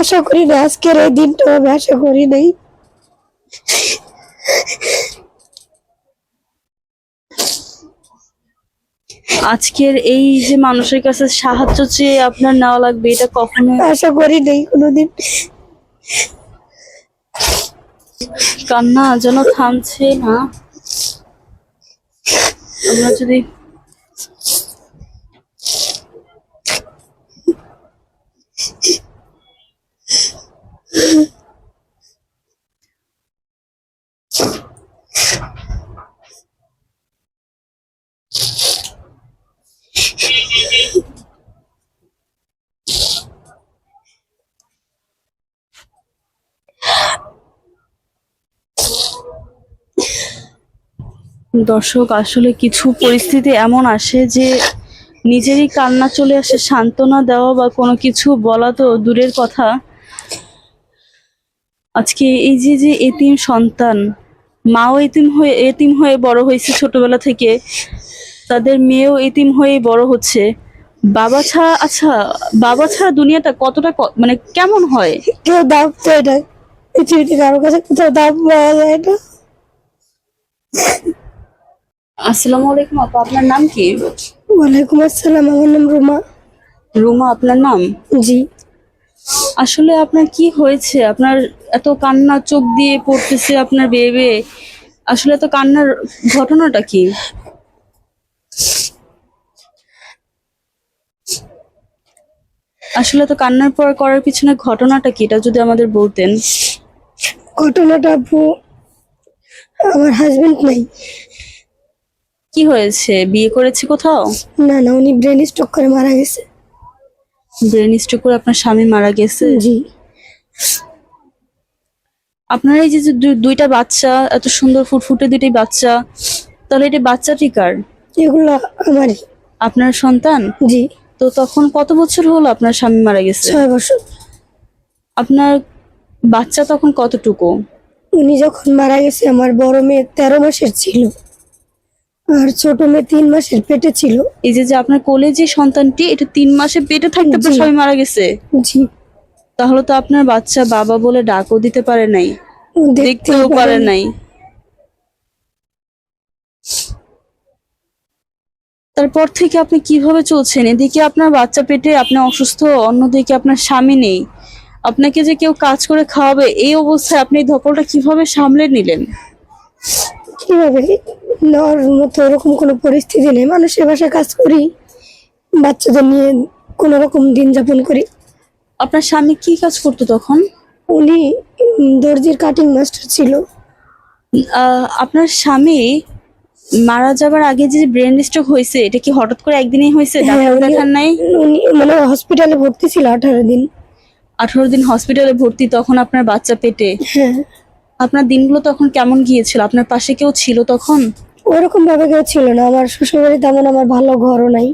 আশা করি না আজকের এই দিনটা আমি আশা করি নাই। আজকের এই যে মানুষের কাছে সাহায্য চেয়ে আপনার নেওয়া লাগবে এটা কখনো আশা করি নাই কোনোদিন। কান্না যেন থামছে না। আমরা যদি দর্শক, আসলে কিছু পরিস্থিতি এমন আসে যে নিজেরই কান্না চলে আসে, সান্ত্বনা দেওয়া বা কোনো কিছু বলা তো দূরের কথা। আজকে এই যে যে এতিম সন্তান, মাও এতিম হয়ে এতিম হয়ে বড় হয়েছে ছোটবেলা থেকে, তাদের মেয়েও এতিম হয়ে বড় হচ্ছে। বাবা ছাড়া আচ্ছা বাবা ছাড়া দুনিয়াটা কতটা মানে কেমন হয়? দাম চায় না। পৃথিবীতে কাছে কোথাও দাম পাওয়া যায় না। আসসালামু আলাইকুম আপা আপনার নাম কি? ওয়ালাইকুম আসসালাম আমার নাম রুমা। রুমা আপনার নাম? জি। আসলে আপনার কি হয়েছে? আপনার এত কান্না চোখ দিয়ে পড়তেছে আপনার বেবে আসলে এত কান্নার ঘটনাটা কি? আসলে তো কান্নার পর করার পিছনে ঘটনাটা কি? এটা যদি আমাদের বলতেন। ঘটনাটা আপু আমার হাজবেন্ড নাই। কি হয়েছে? বিয়ে করেছে কোথাও? না না উনি ব্রেন স্ট্রোক করে মারা গেছে। ব্রেন স্ট্রোক করে আপনার স্বামী মারা গেছে? জি। আপনার এই যে দুইটা বাচ্চা এত সুন্দর ফুটফুটে দুইটাই বাচ্চা তাহলে এটা বাচ্চাটি কার? এগুলো আমারই। আপনার সন্তান? জি। তো তখন কত বছর হলো আপনার স্বামী মারা গেছে? ছয় বছর। আপনার বাচ্চা তখন কতটুকু? উনি যখন মারা গেছে আমার বড় মেয়ে তেরো মাসের ছিল। আর ছোট মেয়ে তিন মাসের পেটে ছিল। এই যে যে আপনার কোলে যে সন্তানটি এটা তিন মাসে পেটে থাকতে আপনার জি। স্বামী মারা গেছে? জি। তাহলে তো আপনার বাচ্চা বাবা বলে ডাকও দিতে পারে নাই দেখতেও পারে পারেনি। নাই। তারপর থেকে আপনি কীভাবে চলছেন? এদিকে আপনার বাচ্চা পেটে আপনি অসুস্থ অন্যদিকে আপনার স্বামী নেই। আপনাকে যে কেউ কাজ করে খাওয়াবে এই অবস্থায় আপনি এই ধকলটা কীভাবে সামলে নিলেন? কীভাবে? নেওয়ার মতো ওরকম কোনো পরিস্থিতি নেই। মানুষের বাসায় কাজ করি বাচ্চাদের নিয়ে কোনো রকম দিন যাপন করি। আপনার স্বামী কি কাজ করতো তখন? উনি দর্জির কাটিং মাস্টার ছিল। আহ, আপনার স্বামী মারা যাবার আগে যে ব্রেন স্ট্রোক হয়েছে এটা কি হঠাৎ করে একদিনেই হয়েছে? হ্যাঁ, ডাক্তার উনি- দেখান নাই? উনি মানে হসপিটালে ভর্তি ছিল আঠারো দিন। আঠারো দিন হসপিটালে ভর্তি তখন আপনার বাচ্চা পেটে? হ্যাঁ। আপনার দিনগুলো তখন কেমন গিয়েছিল? আপনার পাশে কেউ ছিল তখন? ওরকম ভাবে কেউ ছিল না। আমার শ্বশুরবাড়ি তেমন আমার ভালো ঘরও নাই।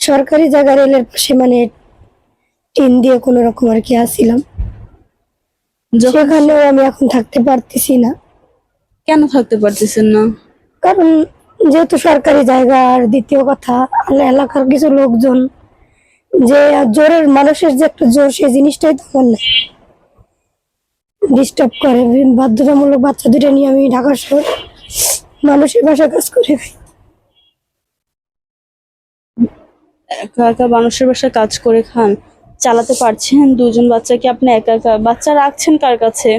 সরকারি জায়গা রেলের পাশে মানে টিন দিয়ে কোনো রকম আর কি আসছিলাম যখন সেখানেও আমি এখন থাকতে পারতেছি না। কেন থাকতে পারতেছেন না? কারণ যেহেতু সরকারি জায়গা আর দ্বিতীয় কথা এলাকার কিছু লোকজন যে জোরের মানুষের যে একটা জোর সেই জিনিসটাই তো আমার নাই। ডিস্টার্ব করে। বাধ্যতামূলক বাচ্চা দুটো নিয়ে আমি ঢাকা শহর মানুষের বাসায় কাজ করে খাই একা একা মানুষের বাসায় কাজ করে খান চালাতে পারছেন দুজন বাচ্চাকে আপনি একা একা? বাচ্চা রাখছেন কার কাছে?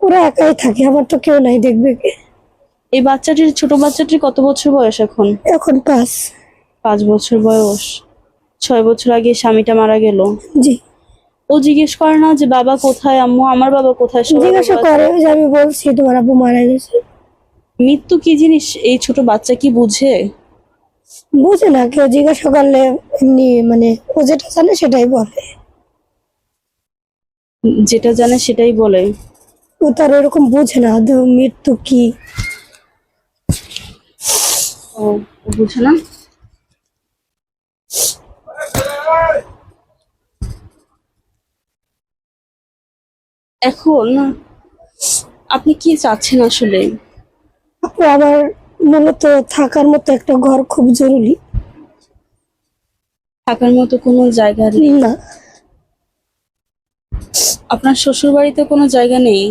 ওরা একাই থাকে আমার তো কেউ নাই দেখবে কে? এই বাচ্চাটির ছোট বাচ্চাটির কত বছর বয়স এখন? এখন পাঁচ। পাঁচ বছর বয়স। ছয় বছর আগে স্বামীটা মারা গেল। জি। ও জিজ্ঞেস করে না যে বাবা কোথায় আম্মু আমার বাবা কোথায় জিজ্ঞাসা করে যে আমি বলছি তোমার আব্বু মারা গেছে। মৃত্যু কি জিনিস? এই ছোট বাচ্চা কি বুঝে? বুঝে না কেউ জিজ্ঞাসা করলে এমনি মানে ও যেটা জানে সেটাই বলে। যেটা জানে সেটাই বলে। ও তার ওরকম বুঝে না মৃত্যু কি? ও ও বুঝে না? এখন আপনি কি চাচ্ছেন আসলে? আপু আমার মূলত থাকার মতো একটা ঘর খুব জরুরি। থাকার মতো কোনো জায়গা নেই? না। আপনার শ্বশুর বাড়িতে কোনো জায়গা নেই?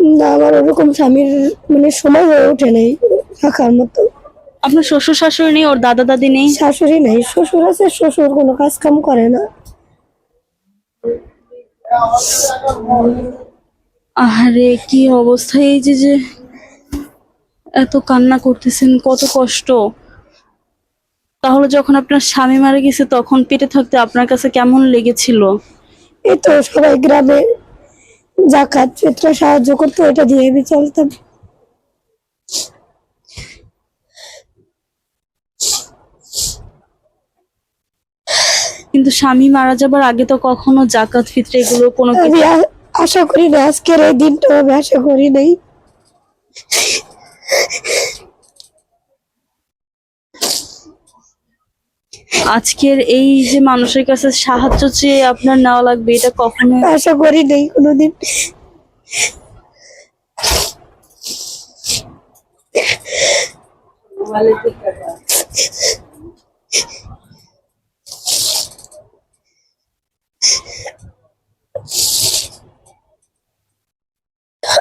না আমার ওরকম স্বামীর মানে সময় হয়ে ওঠে নাই থাকার মতো। আপনার শ্বশুর শাশুড়ি নেই ওর দাদা দাদি নেই? শাশুড়ি নেই শ্বশুর আছে শ্বশুর কোনো কাজ কাম করে না। আরে কি অবস্থা এই যে যে এত কান্না করতেছেন, কত কষ্ট। তাহলে যখন আপনার স্বামী মারা গেছে, তখন পেটে থাকতে আপনার কাছে কেমন লেগেছিল? এই তো সবাই গ্রামে যা কাজ সাহায্য করতো, এটা দিয়ে চলতাম। কিন্তু স্বামী মারা যাবার আগে তো কখনো জাকাত ফিতরে এগুলো কোনো আমি কিছু আ- আশা করি না আজকের এই দিনটা আমি আশা করি নাই। আজকের এই যে মানুষের কাছে সাহায্য চেয়ে আপনার নেওয়া লাগবে এটা কখনো আশা করি নাই কোনোদিন।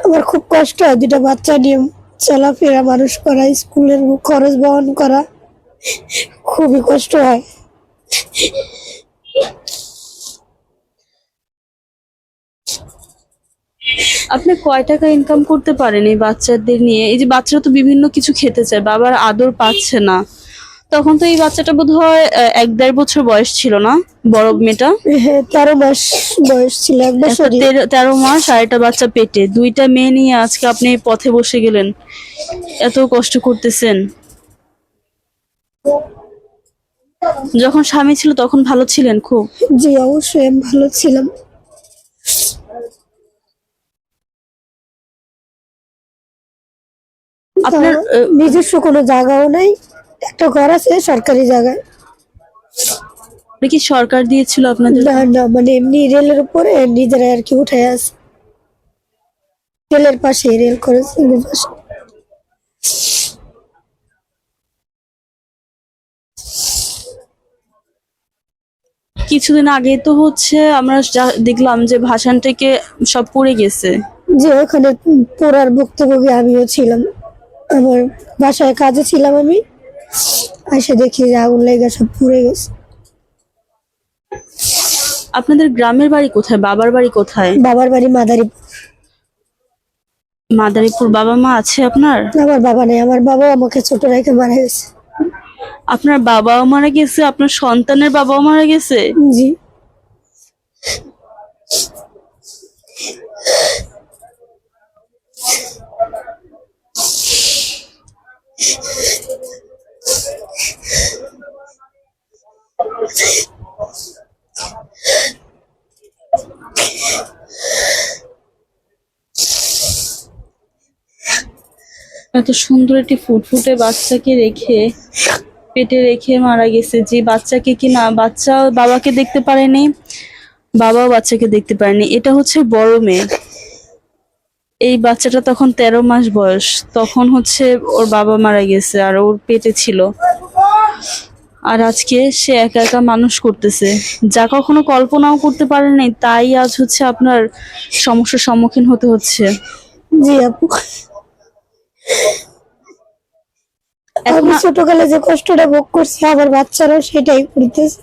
আমার খুব কষ্ট হয় দুটা বাচ্চা নিয়ে চলাফেরা মানুষ করা, স্কুলের খরচ বহন করা। খুবই কষ্ট হয়। আপনি কয় টাকা ইনকাম করতে পারেন এই বাচ্চাদের নিয়ে? এই যে বাচ্চারা তো বিভিন্ন কিছু খেতে চায়, বাবার আদর পাচ্ছে না। তখন তো এই বাচ্চাটা বোধ হয় এক দেড় বছর বয়স ছিল না বড় মেয়েটা? হ্যাঁ তেরো মাস বয়স ছিল এক তেরো- তেরো মাস আর একটা বাচ্চা পেটে। দুইটা মেয়ে নিয়ে আজকে আপনি পথে বসে গেলেন। এত কষ্ট করতেছেন। যখন স্বামী ছিল তখন ভালো ছিলেন খুব? জি অবশ্যই আমি ভালো ছিলাম। আপনার নিজস্ব কোনো জায়গাও নাই। একটা ঘর আছে সরকারি জায়গায়। কি সরকার দিয়েছিল আপনাদের? না না মানে এমনি রেলের উপরে নিজেরা আর কি উঠে আছে। রেলের পাশে রেল করেছে পাশে। কিছুদিন আগে তো হচ্ছে আমরা যা- দেখলাম যে ভাসান থেকে সব পড়ে গেছে। যে ওখানে পড়ার ভুক্তভোগী আমিও ছিলাম। আমার বাসায় কাজে ছিলাম আমি। এসে দেখি যে আগুন লেগে সব পুড়ে গেছে। আপনাদের গ্রামের বাড়ি কোথায়? বাবার বাড়ি কোথায়? বাবার বাড়ি মাদারীপুর। মাদারীপুর বাবা মা আছে আপনার? আমার বাবা নেই আমার বাবা আমাকে ছোট রেখে মারা গেছে। আপনার বাবাও মারা গেছে আপনার সন্তানের বাবাও মারা গেছে? জি। এত সুন্দর একটি ফুটফুটে বাচ্চাকে রেখে, পেটে রেখে মারা গেছে। যে বাচ্চাকে কি না, বাচ্চা বাবাকে দেখতে পারেনি? বাবাও বাচ্চাকে দেখতে পারেনি। এটা হচ্ছে বড় মেয়ে। এই বাচ্চাটা তখন তেরো মাস বয়স। তখন হচ্ছে ওর বাবা মারা গেছে আর ওর পেটে ছিল। আর আজকে সে একা একা মানুষ করতেছে। যা কখনো কল্পনাও করতে পারে নাই তাই আজ হচ্ছে আপনার সমস্যার সম্মুখীন হতে হচ্ছে। জি আপু। আমি ছোটকালে যে কষ্টটা ভোগ করছি আমার বাচ্চারাও সেটাই করতেছে।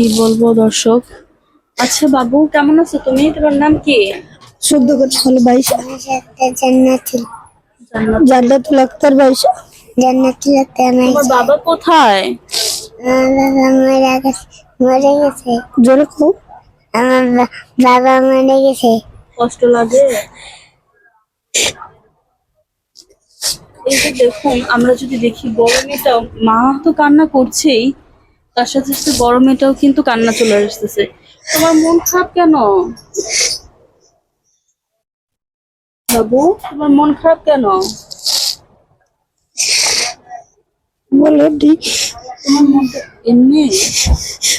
কি বলব দর্শক? আচ্ছা বাবু কেমন আছো তুমি? তোমার নাম কি? শুদ্ধ কথা হলো বাইশা। জান্নাতুল জান্নাতুল আক্তার বাইশা। জান্নাতুল তেমন তোমার বাবা কোথায়? মারা গেছে জোরে খুব আমার বাবা মরে গেছে কষ্ট লাগে। এই যে দেখুন আমরা যদি দেখি বড় মেয়েটাও মা তো কান্না করছেই তার সাথে সাথে বড় মেয়েটাও কিন্তু কান্না চলে আসতেছে। তোমার মন খারাপ কেন? বাবু তোমার মন খারাপ কেন? বলে এমনি এমনি।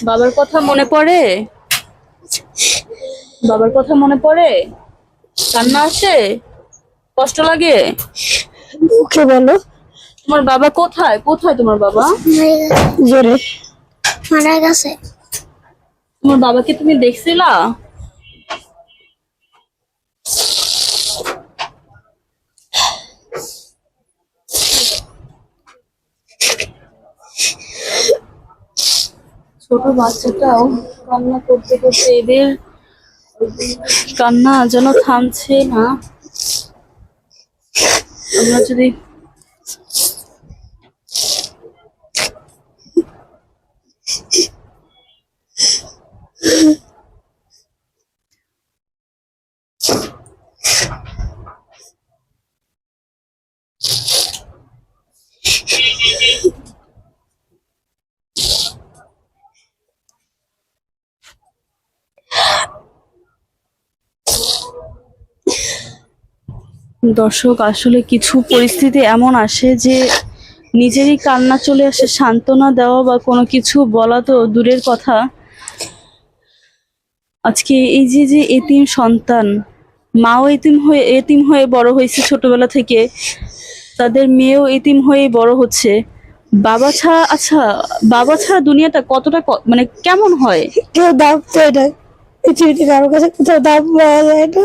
বাবার কথা মনে পড়ে? বাবার কথা মনে পড়ে? কান্না আসে? কষ্ট লাগে? বলো। তোমার বাবা কোথায়? কোথায় তোমার বাবা? জোরে। মারা গেছে। তোমার বাবাকে তুমি দেখছিলা? ছোট বাচ্চাটাও কান্না করতে করতে এদের কান্না যেন থামছে না। আমরা যদি দর্শক আসলে কিছু পরিস্থিতি এমন আসে যে নিজেরই কান্না চলে আসে, সান্ত্বনা দেওয়া বা কোনো কিছু বলা তো দূরের কথা। আজকে এই যে যে এতিম সন্তান, মাও এতিম হয়ে এতিম হয়ে বড় হয়েছে ছোটবেলা থেকে, তাদের মেয়েও এতিম হয়ে বড় হচ্ছে। বাবা ছাড়া আচ্ছা বাবা ছাড়া দুনিয়াটা কতটা মানে কেমন হয়? কেউ দাম পৃথিবীতে কাছে কোথাও দাম পাওয়া যায় না।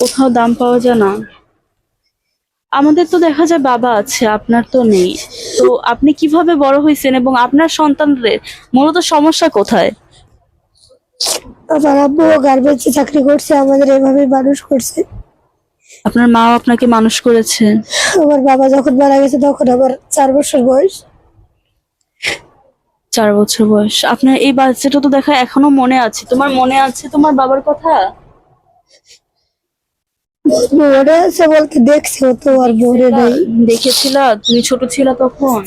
কোথাও দাম পাওয়া যায় না। আমাদের তো দেখা যায় বাবা আছে আপনার তো নেই। তো আপনি কীভাবে বড় হয়েছেন এবং আপনার সন্তানদের মূলত সমস্যা কোথায়? আমার আব্বু গার্মেন্টসে চাকরি করছে আমাদের এভাবে মানুষ করছে। আপনার মাও আপনাকে মানুষ করেছে। আমার বাবা যখন মারা গেছে তখন আমার চার বছর বয়স। চার বছর বয়স। আপনার এই বাচ্চাটা তো দেখা এখনও মনে আছে। তোমার মনে আছে তোমার বাবার কথা? বলতে দেখছি ও তো আর মনে নেই। দেখেছিলা? তুমি ছোট ছিলা তখন?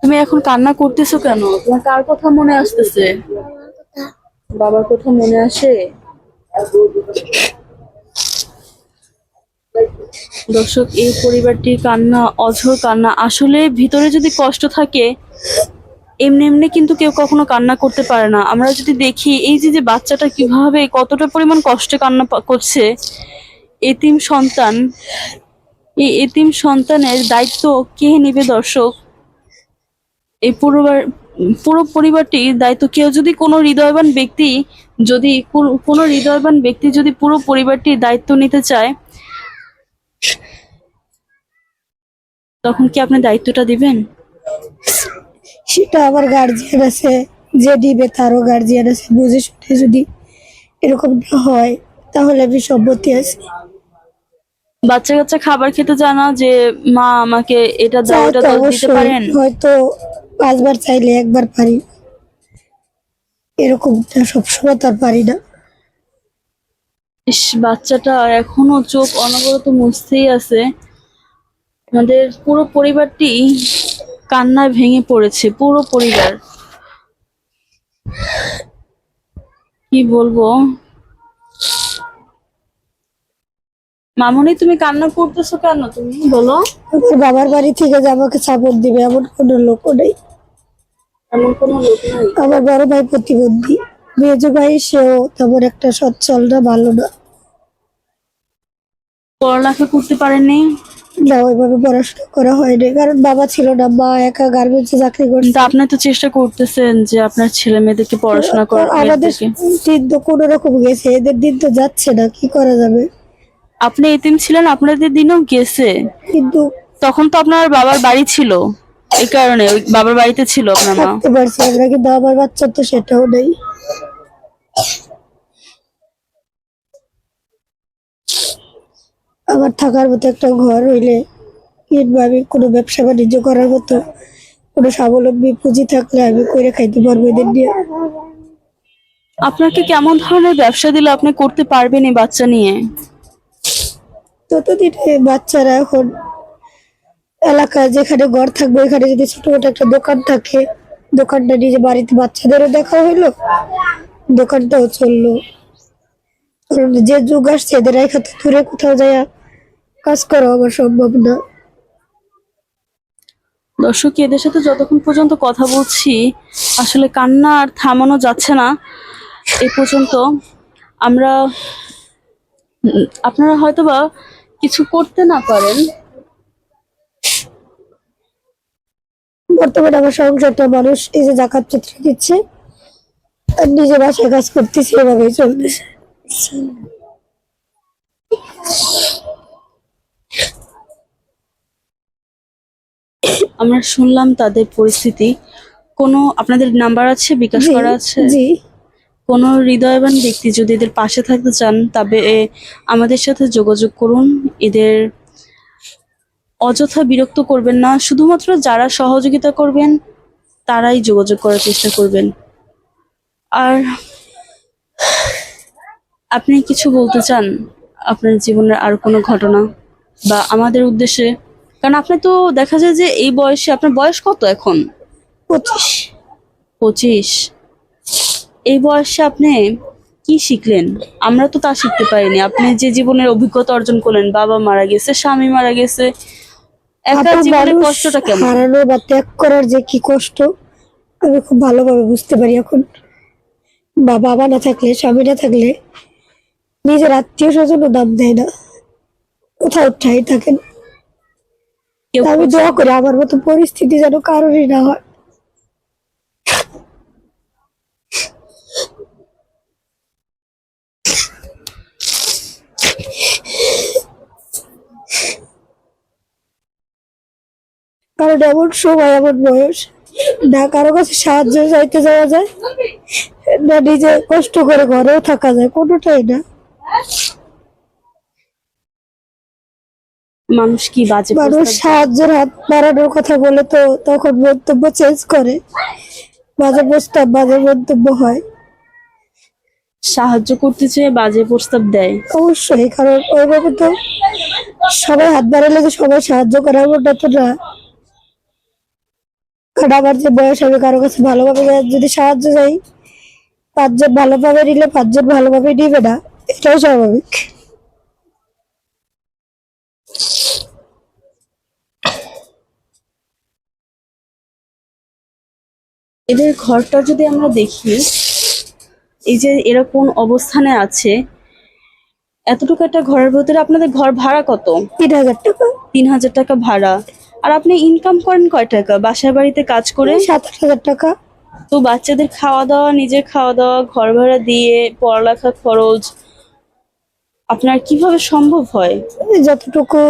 তুমি এখন কান্না করতেছো কেন? তোমার কার কথা মনে আসতেছে? বাবার কথা মনে আসে? দর্শক এই পরিবারটির কান্না অঝোর কান্না আসলে ভিতরে যদি কষ্ট থাকে এমনি এমনি কিন্তু কেউ কখনো কান্না করতে পারে না। আমরা যদি দেখি, এই যে যে বাচ্চাটা কীভাবে কতটা পরিমাণ কষ্টে কান্না করছে, এতিম সন্তান, এই এতিম সন্তানের দায়িত্ব কে নেবে দর্শক? এই পুরো বার- পুরো পরিবারটির দায়িত্ব। কেউ যদি কোনো হৃদয়বান ব্যক্তি যদি কোনো হৃদয়বান ব্যক্তি যদি পুরো পরিবারটির দায়িত্ব নিতে চায়, তখন কি আপনি দায়িত্বটা দিবেন? সেটা আমার গার্জিয়ান আছে যে দিবে তারও গার্জিয়ান আছে বুঝে শুনে যদি এরকম না হয় তাহলে আমি সম্মতি আছি। বাচ্চা কাচ্চা খাবার খেতে চায় না যে মা আমাকে এটা দাও এটা দাও দিতে পারেন? হয়তো পাঁচবার চাইলে একবার পারি। এরকম সবসময় তো আর পারি না। ইস বাচ্চাটা এখনও চোখ অনবরত মুছতেই আছে। আমাদের পুরো পরিবারটি কান্নায় ভেঙে পড়েছে পুরো পরিবার। কি বলব? মামনি তুমি কান্না করতেছো কেন তুমি? বলো। বাবার বাড়ি থেকে যে আমাকে সাপোর্ট দিবে এমন কোনো লোকও নেই। এমন কোনো লোক নাই? আমার বড় ভাই প্রতিবন্ধী। মেজো ভাই সেও তেমন একটা সচ্ছল না ভালো না। পড়ালেখা করতে পারেনি না ওইভাবে পড়াশোনা করা হয়নি কারণ বাবা ছিল না মা একা গার্মেন্টসে চাকরি করছে। কিন্তু আপনি তো চেষ্টা করতেছেন যে আপনার ছেলে মেয়েদেরকে পড়াশোনা করার আমাদের দিন তো কোনো রকম গেছে এদের দিন তো যাচ্ছে না কি করা যাবে? আপনি এতিম ছিলেন আপনাদের দিনও গেছে। কিন্তু তখন তো আপনার বাবার বাড়ি ছিল এই কারণে ওই বাবার বাড়িতে ছিল আপনার মা। থাকতে পারছি আমরা কিন্তু আমার বাচ্চার তো সেটাও নেই। আমার থাকার মতো একটা ঘর হইলে আমি কোনো ব্যবসা বাণিজ্য করার মতো কোনো স্বাবলম্বী পুঁজি থাকলে আমি করে খাইতে পারব এদের নিয়ে। আপনাকে কেমন ধরনের ব্যবসা দিলে আপনি করতে পারবেন এই বাচ্চা নিয়ে? ততদিন বাচ্চারা এখন এলাকায় যেখানে ঘর থাকবে এখানে যদি ছোটখাটো একটা দোকান থাকে দোকানটা নিজে বাড়িতে বাচ্চাদেরও দেখা হইল দোকানটাও চলল। যে যুগ আসছে এদের এখানে দূরে কোথাও যায় কাজ করা আমার সম্ভব না। দর্শক এদের সাথে যতক্ষণ পর্যন্ত কথা বলছি আসলে কান্না আর থামানো যাচ্ছে না। এ পর্যন্ত আমরা আপনারা হয়তোবা কিছু করতে না পারেন। বর্তমানে আমার সংসারটা মানুষ এই যে জাকাত চিত্র দিচ্ছে আর নিজে বাসায় কাজ করতেছে এভাবেই চলতেছে। আমরা শুনলাম তাদের পরিস্থিতি। কোনো আপনাদের নাম্বার আছে? বিকাশ করা আছে? জি। কোনো হৃদয়বান ব্যক্তি যদি এদের পাশে থাকতে চান তবে আমাদের সাথে যোগাযোগ করুন। এদের অযথা বিরক্ত করবেন না। শুধুমাত্র যারা সহযোগিতা করবেন তারাই যোগাযোগ করার চেষ্টা করবেন। আর আপনি কিছু বলতে চান আপনার জীবনের আর কোনো ঘটনা বা আমাদের উদ্দেশ্যে? কারণ আপনি তো দেখা যায় যে এই বয়সে আপনার বয়স কত এখন? পঁচিশ। পঁচিশ। এই বয়সে আপনি কি শিখলেন? আমরা তো তা শিখতে পারিনি। আপনি যে জীবনের অভিজ্ঞতা অর্জন করলেন বাবা মারা গেছে স্বামী মারা গেছে একা আপনার জীবনের কষ্টটা কেমন? হারানো বা ত্যাগ করার যে কি কষ্ট আমি খুব ভালোভাবে বুঝতে পারি এখন। বা বাবা না থাকলে স্বামী না থাকলে নিজের আত্মীয় স্বজনও দাম দেয় না। কোথাও ঠাই থাকেন কেউ আমি দোয়া করি আমার মতো পরিস্থিতি যেন কারোরই না হয়। কারণ এমন সময় এমন বয়স না কারও কাছে সাহায্য চাইতে যাওয়া যায় না নিজে কষ্ট করে ঘরেও থাকা যায় কোনোটাই না। মানুষ কি বাজে মানুষ সাহায্যের হাত বাড়ানোর কথা বলে তো তখন মন্তব্য চেঞ্জ করে। বাজে প্রস্তাব বাজে মন্তব্য হয়। সাহায্য করতে চেয়ে বাজে প্রস্তাব দেয়। অবশ্যই কারণ ওইভাবে তো সবাই হাত বাড়ালে যে সবাই সাহায্য করে এমনটা তো না। কারণ আমার যে বয়স আমি কারও কাছে ভালোভাবে যদি সাহায্য চাই পাঁচজন ভালোভাবে নিলে পাঁচজন ভালোভাবে নিবে না। এটাও স্বাভাবিক। এদের ঘরটা যদি আমরা দেখি এই যে এরা কোন অবস্থানে আছে এতটুকু একটা ঘরের ভেতরে আপনাদের ঘর ভাড়া কত? তিন হাজার টাকা। তিন হাজার টাকা ভাড়া। আর আপনি ইনকাম করেন কয় টাকা? বাসায় বাড়িতে কাজ করে? সাত আট হাজার টাকা। তো বাচ্চাদের খাওয়া দাওয়া নিজের খাওয়া দাওয়া ঘর ভাড়া দিয়ে পড়ালেখা খরচ আপনার কীভাবে সম্ভব হয়? যতটুকু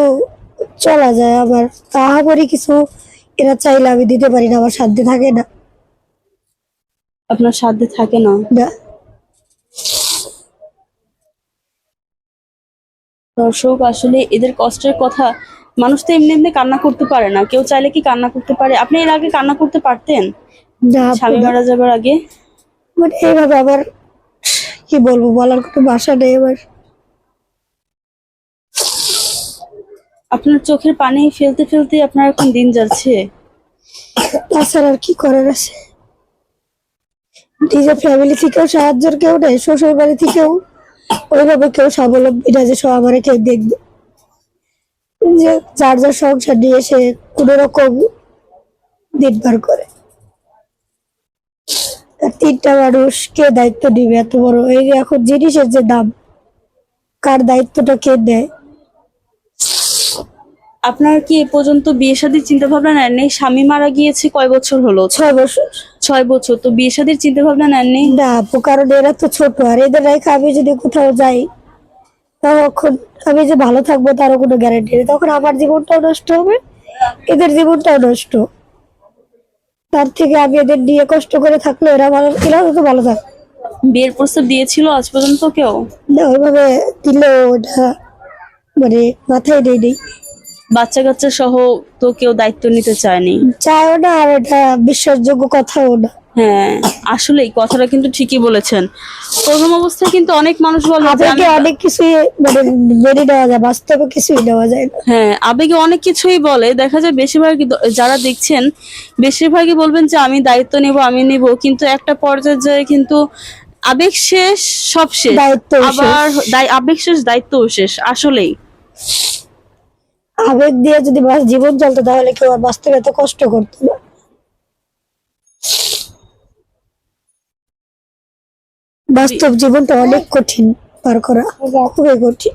চলা যায় আবার তাহাপরে কিছু এরা চাইলে আমি দিতে পারি না আমার সাধ্যে থাকে না। আপনার সাধ্যে থাকে না? না। দর্শক আসলে এদের কষ্টের কথা মানুষ তো এমনি এমনি কান্না করতে পারে না। কেউ চাইলে কি কান্না করতে পারে? আপনি এর আগে কান্না করতে পারতেন? স্বামী মারা যাবার আগে? মানে এইভাবে আবার কি বলব বলার কোনো ভাষা নেই এবার আপনার চোখের পানি ফেলতে ফেলতে আপনার এখন দিন যাচ্ছে। তাছাড়া আর কি করার আছে? নিজের ফ্যামিলি থেকেও সাহায্যের কেউ নেই শ্বশুর বাড়ি থেকেও। ওইভাবে কেউ স্বাবলম্বী না যে সব আমার কেউ দেখবে। যে যার যার সংসার নিয়ে সে কোনো রকম দিন পার করে তিনটা মানুষ কে দায়িত্ব নিবে এত বড়? এই এখন জিনিসের যে দাম, কার দায়িত্বটা কে নেয় আপনার কি এ পর্যন্ত বিয়ে শাদীর চিন্তা ভাবনা নেননি? স্বামী মারা গিয়েছে কয় বছর হলো? ছয় বছর। ছয় বছর। তো বিয়ে শাদীর চিন্তা ভাবনা নেননি? না আপু কারণ এরা তো ছোট আর এদের রেখে আমি যদি কোথাও যাই তখন আমি যে ভালো থাকব তারও কোনো গ্যারান্টি নেই। তখন আমার জীবনটাও নষ্ট হবে এদের জীবনটাও নষ্ট। তার থেকে আমি এদের নিয়ে কষ্ট করে থাকলে এরা ভালো এরা তো ভালো থাক। বিয়ের প্রস্তাব দিয়েছিল আজ পর্যন্ত কেউ? না ওইভাবে দিলেও ওটা মানে মাথায় নেই নেই বাচ্চা কাচ্চা সহ তো কেউ দায়িত্ব নিতে চায়নি। চায়ও না আর এটা বিশ্বাসযোগ্য কথাও না। হ্যাঁ আসলে এই কথাটা কিন্তু ঠিকই বলেছেন। প্রথম অবস্থায় কিন্তু অনেক মানুষ বলে আবেগে অনেক কিছুই মানে মেনে নেওয়া যায় বাস্তবে কিছুই নেওয়া যায় না। হ্যাঁ আবেগে অনেক কিছুই বলে। দেখা যায় বেশিরভাগই যারা দেখছেন বেশিরভাগই বলবেন যে আমি দায়িত্ব নেব আমি নেব। কিন্তু একটা পর্যায়ে কিন্তু আবেগ শেষ সব শেষ। আবার আবেগ শেষ দায়িত্বও শেষ। আসলেই। আবেগ দিয়ে যদি জীবন চলতো তাহলে কেউ আর বাস্তবে এত কষ্ট করতো না। বাস্তব জীবনটা অনেক কঠিন পার করা খুবই কঠিন।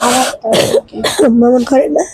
মামন তো মন করে না।